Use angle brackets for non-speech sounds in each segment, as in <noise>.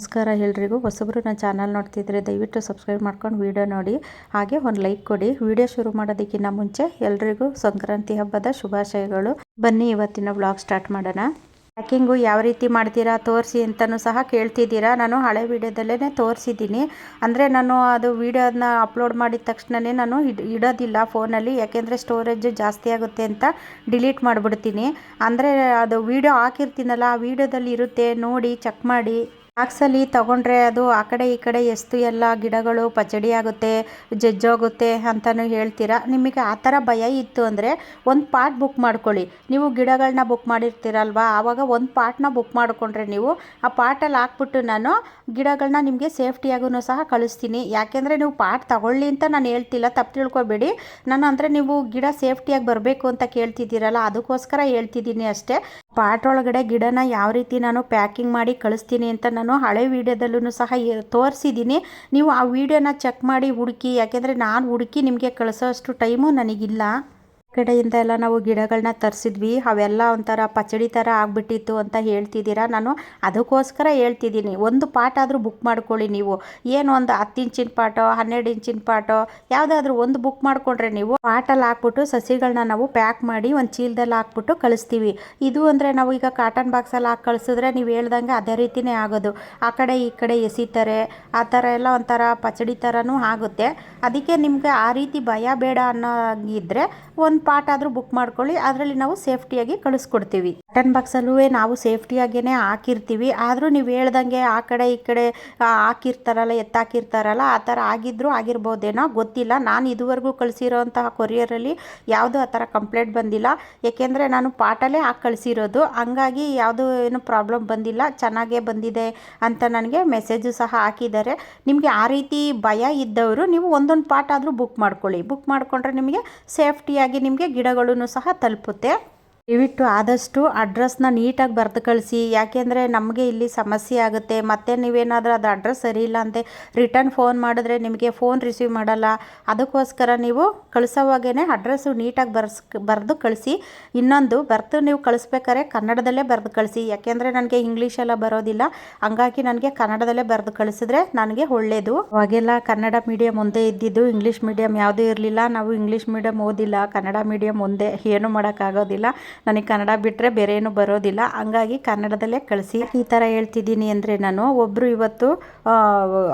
ನಮಸ್ಕಾರ ಎಲ್ರಿಗೂ. ಹೊಸಬ್ರು ನನ್ನ ಚಾನಲ್ ನೋಡ್ತಿದ್ರೆ ದಯವಿಟ್ಟು ಸಬ್ಸ್ಕ್ರೈಬ್ ಮಾಡ್ಕೊಂಡು ವೀಡಿಯೋ ನೋಡಿ. ಹಾಗೆ ಒಂದು ಲೈಕ್ ಕೊಡಿ. ವಿಡಿಯೋ ಶುರು ಮಾಡೋದಕ್ಕಿಂತ ಮುಂಚೆ ಎಲ್ರಿಗೂ ಸಂಕ್ರಾಂತಿ ಹಬ್ಬದ ಶುಭಾಶಯಗಳು. ಬನ್ನಿ ಇವತ್ತಿನ ವ್ಲಾಗ್ ಸ್ಟಾರ್ಟ್ ಮಾಡೋಣ. ಪ್ಯಾಕಿಂಗು ಯಾವ ರೀತಿ ಮಾಡ್ತೀರಾ, ತೋರಿಸಿ ಅಂತಲೂ ಸಹ ಕೇಳ್ತಿದ್ದೀರಾ. ನಾನು ಹಳೆ ವೀಡಿಯೋದಲ್ಲೇ ತೋರಿಸಿದ್ದೀನಿ. ಅಂದರೆ ನಾನು ಅದು ವೀಡಿಯೋನ ಅಪ್ಲೋಡ್ ಮಾಡಿದ ತಕ್ಷಣವೇ ನಾನು ಇಡ್, ಇಡೋದಿಲ್ಲ ಫೋನಲ್ಲಿ. ಯಾಕೆಂದರೆ ಸ್ಟೋರೇಜ್ ಜಾಸ್ತಿ ಆಗುತ್ತೆ ಅಂತ ಡಿಲೀಟ್ ಮಾಡಿಬಿಡ್ತೀನಿ. ಅಂದರೆ ಅದು ವೀಡಿಯೋ ಹಾಕಿರ್ತೀನಲ್ಲ, ಆ ವೀಡಿಯೋದಲ್ಲಿ ಇರುತ್ತೆ. ನೋಡಿ ಚೆಕ್ ಮಾಡಿ. ಬಾಕ್ಸಲ್ಲಿ ತಗೊಂಡ್ರೆ ಅದು ಆ ಕಡೆ ಈ ಕಡೆ ಎಷ್ಟು ಎಲ್ಲ ಗಿಡಗಳು ಪಚಡಿ ಆಗುತ್ತೆ ಜಜ್ಜೋಗುತ್ತೆ ಅಂತಲೂ ಹೇಳ್ತೀರಾ? ನಿಮಗೆ ಆ ಥರ ಭಯ ಇತ್ತು ಅಂದರೆ ಒಂದು ಪಾಟ್ ಬುಕ್ ಮಾಡ್ಕೊಳ್ಳಿ. ನೀವು ಗಿಡಗಳನ್ನ ಬುಕ್ ಮಾಡಿರ್ತೀರಲ್ವಾ? ಆವಾಗ ಒಂದು ಪಾಟ್ನ ಬುಕ್ ಮಾಡಿಕೊಂಡ್ರೆ ನೀವು ಆ ಪಾಟಲ್ಲಿ ಹಾಕ್ಬಿಟ್ಟು ನಾನು ಗಿಡಗಳನ್ನ ನಿಮಗೆ ಸೇಫ್ಟಿಯಾಗೂ ಸಹ ಕಳಿಸ್ತೀನಿ. ಯಾಕೆಂದರೆ ನೀವು ಪಾಟ್ ತಗೊಳ್ಳಿ ಅಂತ ನಾನು ಹೇಳ್ತಿಲ್ಲ. ತಪ್ಪು ತಿಳ್ಕೊಬೇಡಿ. ನಾನು ಅಂದರೆ ನೀವು ಗಿಡ ಸೇಫ್ಟಿಯಾಗಿ ಬರಬೇಕು ಅಂತ ಕೇಳ್ತಿದ್ದೀರಲ್ಲ, ಅದಕ್ಕೋಸ್ಕರ ಹೇಳ್ತಿದ್ದೀನಿ ಅಷ್ಟೇ. ಪಾಟ್ ಒಳಗಡೆ ಗಿಡನ ಯಾವ ರೀತಿ ನಾನು ಪ್ಯಾಕಿಂಗ್ ಮಾಡಿ ಕಳಿಸ್ತೀನಿ ಅಂತ ನಾನು ಹಳೆ ವೀಡಿಯೋದಲ್ಲೂ ಸಹ ತೋರಿಸಿದ್ದೀನಿ. ನೀವು ಆ ವಿಡಿಯೋನ ಚೆಕ್ ಮಾಡಿ ಹುಡುಕಿ, ಯಾಕೆಂದರೆ ನಾನು ಹುಡುಕಿ ನಿಮಗೆ ಕಳಿಸೋಷ್ಟು ಟೈಮು ನನಗಿಲ್ಲ. ಕಡೆಯಿಂದ ಎಲ್ಲ ನಾವು ಗಿಡಗಳನ್ನ ತರಿಸಿದ್ವಿ. ಅವೆಲ್ಲ ಒಂಥರ ಪಚಡಿ ಥರ ಆಗಿಬಿಟ್ಟಿತ್ತು ಅಂತ ಹೇಳ್ತಿದ್ದೀರಾ? ನಾನು ಅದಕ್ಕೋಸ್ಕರ ಹೇಳ್ತಿದ್ದೀನಿ. ಒಂದು ಪಾಟ್ ಆದರೂ ಬುಕ್ ಮಾಡ್ಕೊಳ್ಳಿ ನೀವು. ಏನು ಒಂದು ಹತ್ತು ಇಂಚಿನ ಪಾಟೋ, ಹನ್ನೆರಡು ಇಂಚಿನ ಪಾಟೋ, ಯಾವುದಾದ್ರೂ ಒಂದು ಬುಕ್ ಮಾಡಿಕೊಂಡ್ರೆ ನೀವು ಪಾಟಲ್ಲಿ ಹಾಕ್ಬಿಟ್ಟು ಸಸಿಗಳನ್ನ ನಾವು ಪ್ಯಾಕ್ ಮಾಡಿ ಒಂದು ಚೀಲದಲ್ಲಿ ಹಾಕ್ಬಿಟ್ಟು ಕಳಿಸ್ತೀವಿ. ಇದು ಅಂದರೆ ನಾವು ಈಗ ಕಾಟನ್ ಬಾಕ್ಸಲ್ಲಿ ಹಾಕಿ ಕಳಿಸಿದ್ರೆ ನೀವು ಹೇಳ್ದಂಗೆ ಅದೇ ರೀತಿಯೇ ಆಗೋದು. ಆ ಕಡೆ ಈ ಕಡೆ ಎಸಿತಾರೆ, ಆ ಥರ ಎಲ್ಲ ಒಂಥರ ಪಚಡಿ ಥರನೂ ಆಗುತ್ತೆ. ಅದಕ್ಕೆ ನಿಮಗೆ ಆ ರೀತಿ ಭಯ ಬೇಡ ಅನ್ನೋ ಅನ್ನೋಂಗಿದ್ರೆ ಒಂದು ಪಾಟ್ ಆದರೂ ಬುಕ್ ಮಾಡ್ಕೊಳ್ಳಿ. ಅದರಲ್ಲಿ ನಾವು ಸೇಫ್ಟಿಯಾಗಿ ಕಳಿಸ್ಕೊಡ್ತೀವಿ. ಬಟನ್ ಬಾಕ್ಸಲ್ಲೂ ನಾವು ಸೇಫ್ಟಿಯಾಗೇ ಹಾಕಿರ್ತೀವಿ. ಆದರೂ ನೀವು ಹೇಳ್ದಂಗೆ ಆ ಕಡೆ ಈ ಕಡೆ ಹಾಕಿರ್ತಾರಲ್ಲ, ಎತ್ತಾಕಿರ್ತಾರಲ್ಲ, ಆ ಥರ ಆಗಿದ್ದರೂ ಆಗಿರ್ಬೋದೇನೋ ಗೊತ್ತಿಲ್ಲ. ನಾನು ಇದುವರೆಗೂ ಕಳಿಸಿರೋಂತಹ ಕೊರಿಯರಲ್ಲಿ ಯಾವುದೂ ಆ ಥರ ಕಂಪ್ಲೇಂಟ್ ಬಂದಿಲ್ಲ. ಏಕೆಂದರೆ ನಾನು ಪಾಟಲ್ಲೇ ಹಾಕಿ ಕಳಿಸಿರೋದು. ಹಂಗಾಗಿ ಯಾವುದೂ ಏನು ಪ್ರಾಬ್ಲಮ್ ಬಂದಿಲ್ಲ. ಚೆನ್ನಾಗೇ ಬಂದಿದೆ ಅಂತ ನನಗೆ ಮೆಸೇಜು ಸಹ ಹಾಕಿದ್ದಾರೆ. ನಿಮಗೆ ಆ ರೀತಿ ಭಯ ಇದ್ದವರು ನೀವು ಒಂದೊಂದು ಪಾಟ್ ಆದರೂ ಬುಕ್ ಮಾಡ್ಕೊಳ್ಳಿ. ಬುಕ್ ಮಾಡಿಕೊಂಡ್ರೆ ನಿಮಗೆ ಸೇಫ್ಟಿಯಾಗಿ ನಿಮಗೆ ಗಿಡಗಳನ್ನು ಸಹ ತಲುಪುತ್ತೆ. ದಯವಿಟ್ಟು ಆದಷ್ಟು ಅಡ್ರೆಸ್ನ ನೀಟಾಗಿ ಬರೆದು ಕಳಿಸಿ. ಯಾಕೆಂದರೆ ನಮಗೆ ಇಲ್ಲಿ ಸಮಸ್ಯೆ ಆಗುತ್ತೆ. ಮತ್ತೆ ನೀವೇನಾದರೂ ಅದು ಅಡ್ರೆಸ್ ಸರಿ ಇಲ್ಲ ಅಂತೆ ರಿಟರ್ನ್ ಫೋನ್ ಮಾಡಿದ್ರೆ ನಿಮಗೆ ಫೋನ್ ರಿಸೀವ್ ಮಾಡಲ್ಲ. ಅದಕ್ಕೋಸ್ಕರ ನೀವು ಕಳಿಸೋವಾಗೇ ಅಡ್ರೆಸ್ಸು ನೀಟಾಗಿ ಬರ್ಸ್, ಬರೆದು ಕಳಿಸಿ. ಇನ್ನೊಂದು ಬರ್ತು ನೀವು ಕಳಿಸ್ಬೇಕಾದ್ರೆ ಕನ್ನಡದಲ್ಲೇ ಬರೆದು ಕಳಿಸಿ. ಯಾಕೆಂದರೆ ನನಗೆ ಇಂಗ್ಲೀಷೆಲ್ಲ ಬರೋದಿಲ್ಲ. ಹಂಗಾಗಿ ನನಗೆ ಕನ್ನಡದಲ್ಲೇ ಬರೆದು ಕಳಿಸಿದ್ರೆ ನನಗೆ ಒಳ್ಳೆಯದು ಅವಾಗೆಲ್ಲ ಕನ್ನಡ ಮೀಡಿಯಮ್ ಒಂದೇ ಇದ್ದಿದ್ದು ಇಂಗ್ಲೀಷ್ ಮೀಡಿಯಮ್ ಯಾವುದೂ ಇರಲಿಲ್ಲ. ನಾವು ಇಂಗ್ಲೀಷ್ ಮೀಡಿಯಮ್ ಓದಿಲ್ಲ. ಕನ್ನಡ ಮೀಡಿಯಮ್ ಒಂದೇ, ಏನು ಮಾಡೋಕ್ಕಾಗೋದಿಲ್ಲ. ನನಗೆ ಕನ್ನಡ ಬಿಟ್ಟರೆ ಬೇರೆ ಏನು ಬರೋದಿಲ್ಲ. ಹಂಗಾಗಿ ಕನ್ನಡದಲ್ಲೇ ಕಳಿಸಿ. ಈ ಥರ ಹೇಳ್ತಿದ್ದೀನಿ ಅಂದರೆ ನಾನು ಒಬ್ಬರು ಇವತ್ತು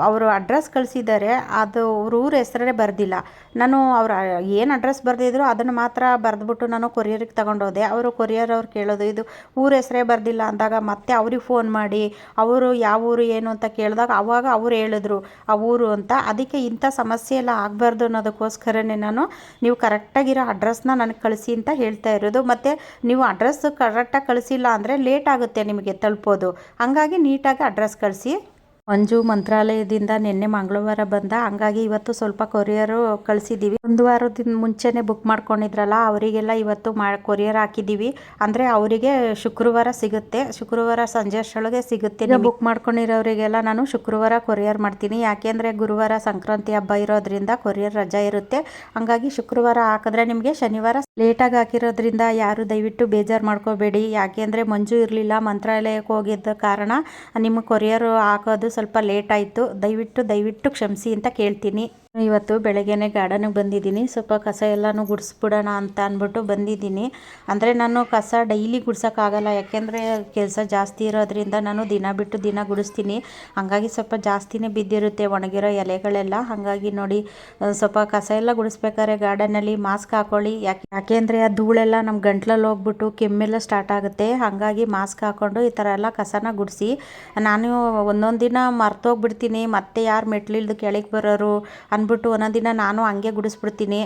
ಅವರು ಅಡ್ರೆಸ್ ಕಳಿಸಿದ್ದಾರೆ. ಅದು ಅವ್ರ ಊರ ಹೆಸರೇ ಬರೆದಿಲ್ಲ. ನಾನು ಅವ್ರ, ಏನು ಅಡ್ರೆಸ್ ಬರೆದಿದ್ರು ಅದನ್ನು ಮಾತ್ರ ಬರೆದ್ಬಿಟ್ಟು ನಾನು ಕೊರಿಯರಿಗೆ ತಗೊಂಡೋದೆ. ಅವರು ಕೊರಿಯರ್ ಅವ್ರು ಕೇಳೋದು, ಇದು ಊರ ಹೆಸರೇ ಬರೆದಿಲ್ಲ ಅಂದಾಗ ಮತ್ತೆ ಅವ್ರಿಗೆ ಫೋನ್ ಮಾಡಿ, ಅವರು ಯಾವ ಊರು, ಏನು ಅಂತ ಕೇಳಿದಾಗ ಅವಾಗ ಅವ್ರು ಹೇಳಿದ್ರು, ಆ ಊರು ಅಂತ. ಅದಕ್ಕೆ ಇಂಥ ಸಮಸ್ಯೆ ಎಲ್ಲ ಆಗಬಾರ್ದು ಅನ್ನೋದಕ್ಕೋಸ್ಕರನೇ ನಾನು, ನೀವು ಕರೆಕ್ಟಾಗಿರೋ ಅಡ್ರೆಸ್ನ ನನಗೆ ಕಳಿಸಿ ಅಂತ ಹೇಳ್ತಾ ಇರೋದು. ಮತ್ತು ನೀವು ಅಡ್ರೆಸ್ ಕರೆಕ್ಟಾಗಿ ಕಳಿಸಿಲ್ಲ ಅಂದರೆ ಲೇಟ್ ಆಗುತ್ತೆ ನಿಮಗೆ ತಲುಪೋದು. ಹಾಗಾಗಿ ನೀಟಾಗಿ ಅಡ್ರೆಸ್ ಕಳಿಸಿ. ಮಂಜು ಮಂತ್ರಾಲಯದಿಂದ ನಿನ್ನೆ ಮಂಗಳವಾರ ಬಂದ. ಹಂಗಾಗಿ ಇವತ್ತು ಸ್ವಲ್ಪ ಕೊರಿಯರ್ ಕಳಿಸಿದ್ದೀವಿ ಒಂದು ವಾರದಿಂದ ಮುಂಚೆನೇ ಬುಕ್ ಮಾಡ್ಕೊಂಡಿದ್ರಲ್ಲ ಅವರಿಗೆಲ್ಲ ಇವತ್ತು ಮಾ ಕೊರಿಯರ್ ಹಾಕಿದ್ದೀವಿ ಅಂದರೆ ಅವರಿಗೆ ಶುಕ್ರವಾರ ಸಿಗುತ್ತೆ. ಶುಕ್ರವಾರ ಸಂಜೆ ಅಷ್ಟೊಳಗೆ ಸಿಗುತ್ತೆ. ಬುಕ್ ಮಾಡ್ಕೊಂಡಿರೋರಿಗೆಲ್ಲ ನಾನು ಶುಕ್ರವಾರ ಕೊರಿಯರ್ ಮಾಡ್ತೀನಿ. ಯಾಕೆಂದರೆ ಗುರುವಾರ ಸಂಕ್ರಾಂತಿ ಹಬ್ಬ ಇರೋದ್ರಿಂದ ಕೊರಿಯರ್ ರಜಾ ಇರುತ್ತೆ. ಹಂಗಾಗಿ ಶುಕ್ರವಾರ ಹಾಕಿದ್ರೆ ನಿಮಗೆ ಶನಿವಾರ ಲೇಟಾಗಿ ಹಾಕಿರೋದ್ರಿಂದ ಯಾರು ದಯವಿಟ್ಟು ಬೇಜಾರು ಮಾಡ್ಕೋಬೇಡಿ. ಯಾಕೆಂದರೆ ಮಂಜು ಇರಲಿಲ್ಲ ಮಂತ್ರಾಲಯಕ್ಕೆ ಹೋಗಿದ್ದ ಕಾರಣ ನಿಮ್ಮ ಕೊರಿಯರ್ ಹಾಕೋದು ಸ್ವಲ್ಪ ಲೇಟ್ ಆಯಿತು. ದಯವಿಟ್ಟು ದಯವಿಟ್ಟು ಕ್ಷಮಿಸಿ ಅಂತ ಕೇಳ್ತೀನಿ. ಇವತ್ತು ಬೆಳಗ್ಗೆನೆ ಗಾರ್ಡನಿಗೆ ಬಂದಿದ್ದೀನಿ. ಸ್ವಲ್ಪ ಕಸ ಎಲ್ಲನೂ ಗುಡಿಸ್ಬಿಡೋಣ ಅಂತ ಅಂದ್ಬಿಟ್ಟು ಬಂದಿದ್ದೀನಿ. ಅಂದರೆ ನಾನು ಕಸ ಡೈಲಿ ಗುಡ್ಸೋಕ್ಕಾಗಲ್ಲ. ಯಾಕೆಂದರೆ ಕೆಲಸ ಜಾಸ್ತಿ ಇರೋದ್ರಿಂದ ನಾನು ದಿನ ಬಿಟ್ಟು ದಿನ ಗುಡಿಸ್ತೀನಿ. ಹಾಗಾಗಿ ಸ್ವಲ್ಪ ಜಾಸ್ತಿನೇ ಬಿದ್ದಿರುತ್ತೆ ಒಣಗಿರೋ ಎಲೆಗಳೆಲ್ಲ. ಹಾಗಾಗಿ ನೋಡಿ ಸ್ವಲ್ಪ ಕಸ ಎಲ್ಲ ಗುಡಿಸ್ಬೇಕಾದ್ರೆ ಗಾರ್ಡನಲ್ಲಿ ಮಾಸ್ಕ್ ಹಾಕೊಳ್ಳಿ. ಯಾಕೆ, ಯಾಕೆಂದರೆ ಆ ಧೂಳೆಲ್ಲ ನಮ್ಮ ಗಂಟ್ಲಲ್ಲಿ ಹೋಗ್ಬಿಟ್ಟು ಕೆಮ್ಮೆಲ್ಲ ಸ್ಟಾರ್ಟ್ ಆಗುತ್ತೆ. ಹಾಗಾಗಿ ಮಾಸ್ಕ್ ಹಾಕ್ಕೊಂಡು ಈ ಥರ ಎಲ್ಲ ಕಸನ ಗುಡಿಸಿ. ನಾನು ಒಂದೊಂದು ದಿನ ಮರ್ತೋಗ್ಬಿಡ್ತೀನಿ. ಮತ್ತೆ ಯಾರು ಮೆಟ್ಲಿಲ್ದು ಕೆಳಗೆ ಬರೋರು ಅಂದ್ಬಿಟ್ಟು ಒಂದೊಂದಿನ ದಿನ ನಾನು ಹಂಗೆ ಗುಡಿಸ್ಬಿಡ್ತೀನಿ.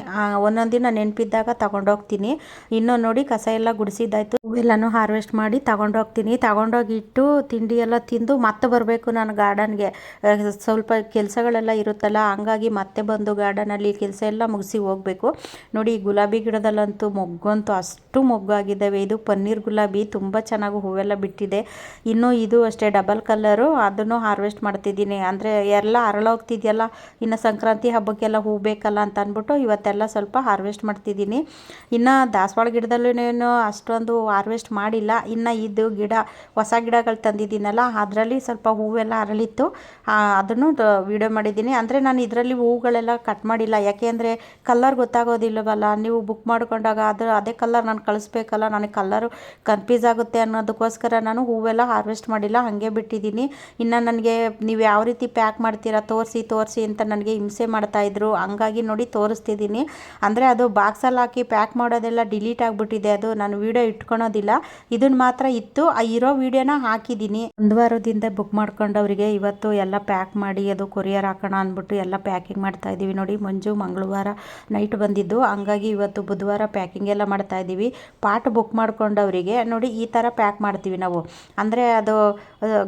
ಒಂದೊಂದು ದಿನ ನೆನಪಿದ್ದಾಗ ತಗೊಂಡೋಗ್ತೀನಿ. ಇನ್ನೂ ನೋಡಿ ಕಸ ಎಲ್ಲ ಗುಡಿಸಿದ್ದಾಯ್ತು. ಎಲ್ಲಾನು ಹಾರ್ವೆಸ್ಟ್ ಮಾಡಿ ತಗೊಂಡೋಗ್ತೀನಿ. ತಗೊಂಡೋಗಿಟ್ಟು ತಿಂಡಿ ಎಲ್ಲ ತಿಂದು ಮತ್ತೆ ಬರಬೇಕು ನಾನು ಗಾರ್ಡನ್ಗೆ. ಸ್ವಲ್ಪ ಕೆಲಸಗಳೆಲ್ಲ ಇರುತ್ತಲ್ಲ, ಹಂಗಾಗಿ ಮತ್ತೆ ಬಂದು ಗಾರ್ಡನಲ್ಲಿ ಕೆಲಸ ಎಲ್ಲ ಮುಗಿಸಿ ಹೋಗಬೇಕು. ನೋಡಿ, ಗುಲಾಬಿ ಗಿಡದಲ್ಲಂತೂ ಮೊಗ್ಗಂತೂ ಅಷ್ಟು ಮೊಗ್ಗಾಗಿದ್ದಾವೆ ಇದು ಪನ್ನೀರ್ ಗುಲಾಬಿ, ತುಂಬ ಚೆನ್ನಾಗಿ ಹೂವೆಲ್ಲ ಬಿಟ್ಟಿದೆ. ಇನ್ನು ಇದು ಅಷ್ಟೇ, ಡಬಲ್ ಕಲರು ಅದನ್ನು ಹಾರ್ವೆಸ್ಟ್ ಮಾಡ್ತಿದ್ದೀನಿ. ಅಂದರೆ ಎಲ್ಲ ಅರಳೋಗ್ತಿದೆಯಲ್ಲ, ಇನ್ನು ಸಂಕ್ರಾಂತಿ ಹಬ್ಬಕ್ಕೆಲ್ಲ ಹೂ ಬೇಕಲ್ಲ ಅಂತ ಅಂದ್ಬಿಟ್ಟು ಇವತ್ತೆಲ್ಲ ಸ್ವಲ್ಪ ಹಾರ್ವೆಸ್ಟ್ ಮಾಡ್ತಿದ್ದೀನಿ. ಇನ್ನು ದಾಸವಾಳ ಗಿಡದಲ್ಲೂ ಅಷ್ಟೊಂದು ಹಾರ್ವೆಸ್ಟ್ ಮಾಡಿಲ್ಲ. ಇನ್ನು ಇದು ಗಿಡ, ಹೊಸ ಗಿಡಗಳು ತಂದಿದ್ದೀನಲ್ಲ, ಅದರಲ್ಲಿ ಸ್ವಲ್ಪ ಹೂವೆಲ್ಲ ಅರಳಿತ್ತು. ಅದನ್ನು ವಿಡಿಯೋ ಮಾಡಿದ್ದೀನಿ. ಅಂದರೆ ನಾನು ಇದರಲ್ಲಿ ಹೂಗಳೆಲ್ಲ ಕಟ್ ಮಾಡಿಲ್ಲ. ಯಾಕೆ ಅಂದರೆ ಕಲ್ಲರ್ ಗೊತ್ತಾಗೋದಿಲ್ಲವಲ್ಲ. ನೀವು ಬುಕ್ ಮಾಡಿಕೊಂಡಾಗ ಅದು, ಅದೇ ಕಲ್ಲರ್ ನಾನು ಕಳಿಸ್ಬೇಕಲ್ಲ. ನನಗೆ ಕಲ್ಲರು ಕನ್ಫ್ಯೂಸ್ ಆಗುತ್ತೆ ಅನ್ನೋದಕ್ಕೋಸ್ಕರ ನಾನು ಹೂವೆಲ್ಲ ಹಾರ್ವೆಸ್ಟ್ ಮಾಡಿಲ್ಲ. ಹಾಗೆ ಬಿಟ್ಟಿದ್ದೀನಿ. ಇನ್ನು ನನಗೆ ನೀವು ಯಾವ ರೀತಿ ಪ್ಯಾಕ್ ಮಾಡ್ತೀರಾ, ತೋರಿಸಿ ತೋರಿಸಿ ಅಂತ ನನಗೆ ಹಿಂಸೆ ಮಾಡ್ತಾಯಿದ್ರು. ಹಂಗಾಗಿ ನೋಡಿ ತೋರಿಸ್ತಿದ್ದೀನಿ. ಅಂದರೆ ಅದು ಬಾಕ್ಸಲ್ಲಿ ಹಾಕಿ ಪ್ಯಾಕ್ ಮಾಡೋದೆಲ್ಲ ಡಿಲೀಟ್ ಆಗಿಬಿಟ್ಟಿದೆ. ಅದು ನಾನು ವೀಡಿಯೋ ಇಟ್ಕೊಳೋದಿಲ್ಲ. ಇದನ್ನು ಮಾತ್ರ ಇತ್ತು. ಆ ಇರೋ ವೀಡಿಯೋನ ಹಾಕಿದ್ದೀನಿ. ಒಂದು ವಾರದಿಂದ ಬುಕ್ ಮಾಡ್ಕೊಂಡವರಿಗೆ ಇವತ್ತು ಎಲ್ಲ ಪ್ಯಾಕ್ ಮಾಡಿ, ಅದು ಕೊರಿಯರ್ ಹಾಕೋಣ ಅಂದ್ಬಿಟ್ಟು ಎಲ್ಲ ಪ್ಯಾಕಿಂಗ್ ಮಾಡ್ತಾ ಇದ್ದೀವಿ ನೋಡಿ. ಮಂಜು ಮಂಗಳವಾರ ನೈಟ್ ಬಂದಿದ್ದು. ಹಂಗಾಗಿ ಇವತ್ತು ಬುಧವಾರ ಪ್ಯಾಕಿಂಗ್ ಎಲ್ಲ ಮಾಡ್ತಾ ಇದ್ದೀವಿ ಪಾಟ್ ಬುಕ್ ಮಾಡ್ಕೊಂಡವರಿಗೆ ನೋಡಿ ಈ ಥರ ಪ್ಯಾಕ್ ಮಾಡ್ತೀವಿ ನಾವು. ಅಂದರೆ ಅದು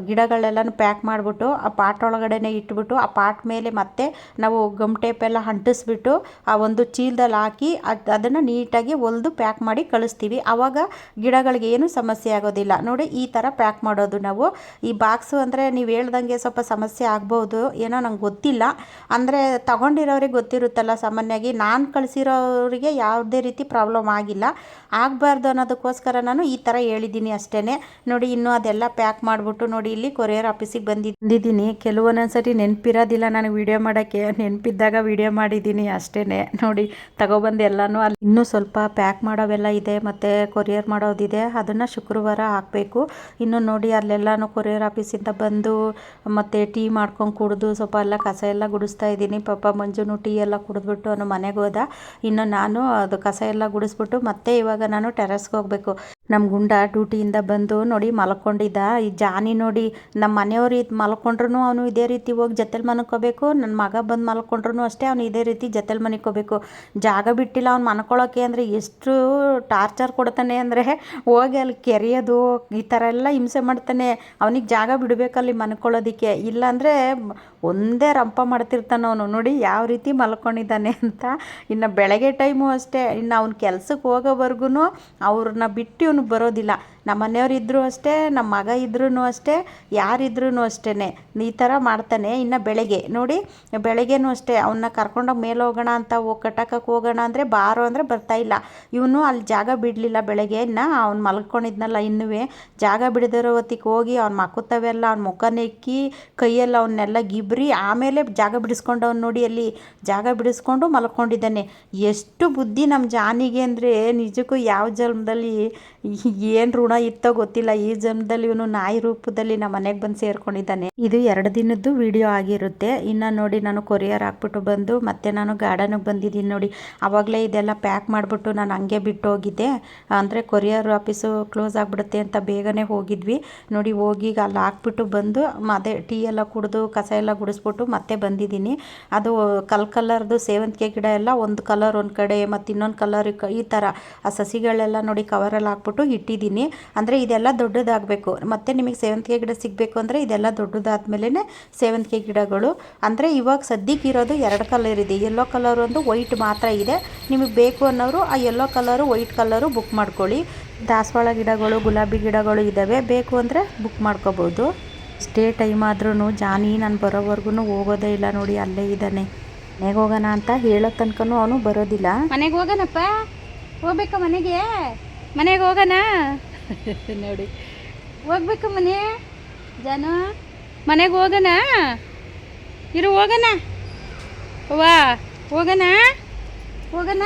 ಗಿಡಗಳೆಲ್ಲನೂ ಪ್ಯಾಕ್ ಮಾಡಿಬಿಟ್ಟು, ಆ ಪಾಟ್ ಒಳಗಡೆನೆ ಇಟ್ಬಿಟ್ಟು, ಆ ಪಾಟ್ ಮೇಲೆ ಮತ್ತೆ ನಾವು ಗಮ್ ಟೇಪ್ ಎಲ್ಲ ಅಂಟಿಸ್ಬಿಟ್ಟು ಆ ಒಂದು ಚೀಲದಲ್ಲಿ ಹಾಕಿ ಅದು ಅದನ್ನು ನೀಟಾಗಿ ಹೊಲಿದು ಪ್ಯಾಕ್ ಮಾಡಿ ಕಳಿಸ್ತೀವಿ. ಆವಾಗ ಗಿಡಗಳಿಗೆ ಏನು ಸಮಸ್ಯೆ ಆಗೋದಿಲ್ಲ. ನೋಡಿ ಈ ಥರ ಪ್ಯಾಕ್ ಮಾಡೋದು ನಾವು. ಈ ಬಾಕ್ಸು ಅಂದರೆ ನೀವು ಹೇಳ್ದಂಗೆ ಸ್ವಲ್ಪ ಸಮಸ್ಯೆ ಆಗ್ಬೋದು. ಏನೋ ನಂಗೆ ಗೊತ್ತಿಲ್ಲ. ಅಂದರೆ ತಗೊಂಡಿರೋರಿಗೆ ಗೊತ್ತಿರುತ್ತಲ್ಲ ಸಾಮಾನ್ಯವಾಗಿ. ನಾನು ಕಳಿಸಿರೋರಿಗೆ ಯಾವುದೇ ರೀತಿ ಪ್ರಾಬ್ಲಮ್ ಆಗಿಲ್ಲ. ಆಗಬಾರ್ದು ಅನ್ನೋದಕ್ಕೋಸ್ಕರ ನಾನು ಈ ಥರ ಹೇಳಿದ್ದೀನಿ ಅಷ್ಟೇ ನೋಡಿ ಇನ್ನೂ ಅದೆಲ್ಲ ಪ್ಯಾಕ್ ಮಾಡಿಬಿಟ್ಟು ನೋಡಿ ಇಲ್ಲಿ ಕೊರಿಯರ್ ಆಫೀಸಿಗೆ ಬಂದಿದ್ದೀನಿ. ಕೆಲವೊಂದೊಂದ್ಸರಿ ನೆನಪಿರೋದಿಲ್ಲ. ನನಗೆ ವಿಡಿಯೋ ಮಾಡೋಕ್ಕೆ ನೆನಪಿದ್ದಾಗ ವಿಡಿಯೋ ಮಾಡಿದ್ದೀನಿ ಅಷ್ಟೇ ನೋಡಿ, ತಗೊಬಂದು ಎಲ್ಲನೂ ಅಲ್ಲಿ ಇನ್ನೂ ಸ್ವಲ್ಪ ಪ್ಯಾಕ್ ಮಾಡೋವೆಲ್ಲ ಇದೆ, ಮತ್ತು ಕೊರಿಯರ್ ಮಾಡೋದಿದೆ. ಅದನ್ನು ಶುಕ್ರವಾರ ಹಾಕಬೇಕು. ಇನ್ನು ನೋಡಿ, ಅಲ್ಲೆಲ್ಲನೂ ಕೊರಿಯರ್ ಆಫೀಸಿಂದ ಬಂದು, ಮತ್ತು ಟೀ ಮಾಡ್ಕೊಂಡು ಕುಡಿದು, ಸ್ವಲ್ಪ ಎಲ್ಲ ಕಸ ಎಲ್ಲ ಗುಡಿಸ್ತಾ ಇದ್ದೀನಿ. ಪಾಪ ಮಂಜುನು ಟೀ ಎಲ್ಲ ಕುಡಿದ್ಬಿಟ್ಟು ಅವನು ಮನೆಗೆ ಹೋದ. ಇನ್ನು ನಾನು ಅದು ಕಸ ಎಲ್ಲ ಗುಡಿಸ್ಬಿಟ್ಟು ಮತ್ತೆ ಇವಾಗ ನಾನು ಟೆರೆಸ್ಗೆ ಹೋಗಬೇಕು. ನಮ್ಮ ಗುಂಡ ಡ್ಯೂಟಿಯಿಂದ ಬಂದು ನೋಡಿ ಮಲ್ಕೊಂಡಿದ್ದ. ಈ ಜಾನಿ ನೋಡಿ ನಮ್ಮ ಮನೆಯವ್ರು ಇದು ಮಲ್ಕೊಂಡ್ರು ಅವನು ಇದೇ ರೀತಿ ಹೋಗಿ ಜೊತೆಲಿ ಮಲ್ಕೋಬೇಕು ನನ್ನ ಮಗ ಬಂದು ಮಲ್ಕೊಂಡ್ರು ಅಷ್ಟೇ ಅವನು ಇದೇ ರೀತಿ ಜೊತೆಲಿ ಮನಿಕೋಬೇಕು ಜಾಗ ಬಿಟ್ಟಿಲ್ಲ ಅವ್ನು ಮನ್ಕೊಳ್ಳೋಕೆ ಅಂದರೆ ಎಷ್ಟು ಟಾರ್ಚರ್ ಕೊಡ್ತಾನೆ ಅಂದರೆ ಹೋಗಿ ಅಲ್ಲಿ ಕೆರೆಯೋದು, ಈ ಥರ ಎಲ್ಲ ಹಿಂಸೆ ಮಾಡ್ತಾನೆ. ಅವನಿಗೆ ಜಾಗ ಬಿಡಬೇಕಲ್ಲಿ ಮನ್ಕೊಳ್ಳೋದಕ್ಕೆ ಇಲ್ಲಾಂದರೆ ಒಂದೇ ರಂಪ ಮಾಡ್ತಿರ್ತಾನೆ ಅವನು. ನೋಡಿ ಯಾವ ರೀತಿ ಮಲ್ಕೊಂಡಿದ್ದಾನೆ ಅಂತ. ಇನ್ನು ಬೆಳಗ್ಗೆ ಟೈಮು ಅಷ್ಟೇ. ಇನ್ನು ಅವ್ನ ಕೆಲ್ಸಕ್ಕೆ ಹೋಗೋವರೆಗೂ ಅವ್ರನ್ನ ಬಿಟ್ಟು ಬರೋದಿಲ್ಲ. ನಮ್ಮ ಇದ್ದರೂ ಅಷ್ಟೇ, ನಮ್ಮ ಮಗ ಇದ್ರೂ ಅಷ್ಟೇ ಯಾರಿದ್ರೂ ಅಷ್ಟೇ ಈ ಥರ ಮಾಡ್ತಾನೆ ಇನ್ನು ಬೆಳಗ್ಗೆ. ನೋಡಿ, ಬೆಳಗ್ಗೆನೂ ಅಷ್ಟೇ. ಅವನ್ನ ಕರ್ಕೊಂಡೋಗಿ ಮೇಲೆ ಹೋಗೋಣ ಅಂತ ಹೋಗಿ ಕಟ್ಟಕ್ಕೆ ಹೋಗೋಣ ಅಂದರೆ ಬಾರೋ ಅಂದರೆ ಬರ್ತಾ ಇಲ್ಲ. ಇವನು ಅಲ್ಲಿ ಜಾಗ ಬಿಡಲಿಲ್ಲ ಬೆಳಗ್ಗೆ. ಇನ್ನು ಅವ್ನು ಮಲ್ಕೊಂಡಿದ್ನಲ್ಲ ಇನ್ನೂ ಜಾಗ ಬಿಡದಿರೋ ಹೊತ್ತಿಗೆ ಹೋಗಿ ಅವ್ನು ಮಕ್ಕುತ್ತವೆಲ್ಲ, ಅವ್ನ ಮುಖ ನೆಕ್ಕಿ ಕೈಯಲ್ಲಿ ಅವನ್ನೆಲ್ಲ ಗಿಬ್ರಿ, ಆಮೇಲೆ ಜಾಗ ಬಿಡಿಸ್ಕೊಂಡವ್ನು ನೋಡಿ ಅಲ್ಲಿ ಜಾಗ ಬಿಡಿಸ್ಕೊಂಡು ಮಲ್ಕೊಂಡಿದ್ದಾನೆ. ಎಷ್ಟು ಬುದ್ಧಿ ನಮ್ಮ ಜಾನಿಗೆ ಅಂದರೆ ನಿಜಕ್ಕೂ ಯಾವ ಜನ್ಮದಲ್ಲಿ ಏನು ಋಣ ಇತ್ತೋ ಗೊತ್ತಿಲ್ಲ. ಈ ಜನ್ಮದಲ್ಲಿ ಇವನು ನಾಯಿ ರೂಪದಲ್ಲಿ ನಮ್ಮ ಮನೆಗೆ ಬಂದು ಸೇರ್ಕೊಂಡಿದ್ದಾನೆ. ಇದು ಎರಡು ದಿನದ್ದು ವಿಡಿಯೋ ಆಗಿರುತ್ತೆ. ಇನ್ನು ನೋಡಿ ನಾನು ಕೊರಿಯರ್ ಹಾಕ್ಬಿಟ್ಟು ಬಂದು, ಮತ್ತೆ ನಾನು ಗಾರ್ಡನಿಗೆ ಬಂದಿದ್ದೀನಿ ನೋಡಿ. ಆವಾಗಲೇ ಇದೆಲ್ಲ ಪ್ಯಾಕ್ ಮಾಡಿಬಿಟ್ಟು ನಾನು ಹಂಗೆ ಬಿಟ್ಟು ಹೋಗಿದ್ದೆ. ಅಂದರೆ ಕೊರಿಯರ್ ಆಫೀಸು ಕ್ಲೋಸ್ ಆಗಿಬಿಡುತ್ತೆ ಅಂತ ಬೇಗನೆ ಹೋಗಿದ್ವಿ. ನೋಡಿ, ಹೋಗಿ ಈಗ ಅಲ್ಲಿ ಹಾಕ್ಬಿಟ್ಟು ಬಂದು ಅದೇ ಟೀ ಎಲ್ಲ ಕುಡಿದು, ಕಸ ಎಲ್ಲ ಗುಡಿಸ್ಬಿಟ್ಟು ಮತ್ತೆ ಬಂದಿದ್ದೀನಿ. ಅದು ಕಲ್ ಕಲರ್ದು ಸೇವಂತಿಗೆ ಗಿಡ ಎಲ್ಲ ಒಂದು ಕಲರ್ ಒಂದು ಕಡೆ ಮತ್ತು ಇನ್ನೊಂದು ಕಲರ್ ಈ ಥರ ಆ ಸಸಿಗಳೆಲ್ಲ ನೋಡಿ ಕವರಲ್ಲಿ ಹಾಕ್ಬಿಟ್ಟು ಇಟ್ಟಿದ್ದೀನಿ. ಅಂದರೆ ಇದೆಲ್ಲ ದೊಡ್ಡದಾಗಬೇಕು. ಮತ್ತು ನಿಮಗೆ ಸೇವಂತಿಗೆ ಗಿಡ ಸಿಗಬೇಕು ಅಂದರೆ ಇದೆಲ್ಲ ದೊಡ್ಡದಾದ್ಮೇಲೆ ಸೇವಂತಿಗೆ ಗಿಡಗಳು. ಅಂದರೆ ಇವಾಗ ಸದ್ಯಕ್ಕೆ ಇರೋದು ಎರಡು ಕಲರ್ ಇದೆ. ಯೆಲ್ಲೋ ಕಲರ್ ಒಂದು ವೈಟ್ ಮಾತ್ರ ಇದೆ. ನಿಮಗೆ ಬೇಕು ಅನ್ನೋರು ಆ yellow colour white colour book ಮಾಡ್ಕೊಳ್ಳಿ. ದಾಸವಾಳ ಗಿಡಗಳು, ಗುಲಾಬಿ ಗಿಡಗಳು ಇದ್ದಾವೆ ಬೇಕು ಅಂದರೆ ಬುಕ್ ಮಾಡ್ಕೋಬೋದು. ಸ್ಟೇ ಟೈಮ್ ಆದ್ರೂ ಜಾನಿ ನಾನು ಬರೋವರೆಗೂ ಹೋಗೋದೇ ಇಲ್ಲ ನೋಡಿ, ಅಲ್ಲೇ ಇದ್ದಾನೆ. ಮನೆಗೆ ಹೋಗೋಣ ಅಂತ ಹೇಳೋ ತನಕ ಅವನು ಬರೋದಿಲ್ಲ. ಮನೆಗೆ ಹೋಗೋಣಪ್ಪ. ಹೋಗ್ಬೇಕಾ ಮನೆಗೆ. ಮನೆಗೆ ಹೋಗೋಣ. <laughs> ನೋಡಿ. ಹೋಗ್ಬೇಕು ಮನೆ. ಜನ, ಮನೆಗೆ ಹೋಗೋಣ? ಇರು, ಹೋಗೋಣ. ವಾ ಹೋಗೋಣ? ಹೋಗೋಣ?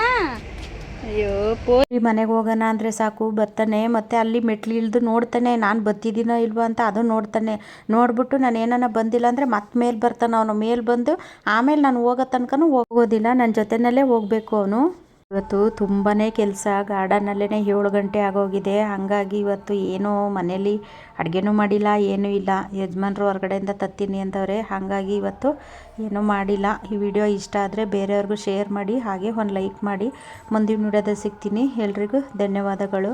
ಅಯ್ಯೋ, ಪೋ ಈ ಮನೆಗೆ ಹೋಗೋಣ ಅಂದರೆ ಸಾಕು, ಬರ್ತಾನೆ. ಮತ್ತು ಅಲ್ಲಿ ಮೆಟ್ಲು ಇಳಿದು ನೋಡ್ತಾನೆ. ನಾನು ಬತ್ತಿದ್ದೀನೋ ಇಲ್ವೋ ಅಂತ ಅದು ನೋಡ್ತಾನೆ. ನೋಡ್ಬಿಟ್ಟು ನಾನು ಏನಾನ ಬಂದಿಲ್ಲ ಅಂದರೆ ಮತ್ತೆ ಮೇಲೆ ಬರ್ತಾನೆ ಅವನು. ಮೇಲೆ ಬಂದು ಆಮೇಲೆ ನಾನು ಹೋಗೋ ತನಕನೂ ಹೋಗೋದಿಲ್ಲ. ನನ್ನ ಜೊತೆಯಲ್ಲೇ ಹೋಗಬೇಕು ಅವನು. ಇವತ್ತು ತುಂಬಾ ಕೆಲಸ ಗಾರ್ಡನಲ್ಲೇ ಏಳು ಗಂಟೆ ಆಗೋಗಿದೆ. ಹಾಗಾಗಿ ಇವತ್ತು ಏನೂ ಮನೇಲಿ ಅಡುಗೆನೂ ಮಾಡಿಲ್ಲ, ಏನೂ ಇಲ್ಲ. ಯಜಮಾನ್ರು ಹೊರಗಡೆಯಿಂದ ತತ್ತೀನಿ ಅಂತವ್ರೆ, ಹಾಗಾಗಿ ಇವತ್ತು ಏನೂ ಮಾಡಿಲ್ಲ. ಈ ವಿಡಿಯೋ ಇಷ್ಟ ಆದರೆ ಬೇರೆಯವ್ರಿಗೂ ಶೇರ್ ಮಾಡಿ, ಹಾಗೆ ಒಂದು ಲೈಕ್ ಮಾಡಿ. ಮುಂದಿನ ವಿಡಿಯೋದಲ್ಲಿ ಸಿಗ್ತೀನಿ. ಎಲ್ರಿಗೂ ಧನ್ಯವಾದಗಳು.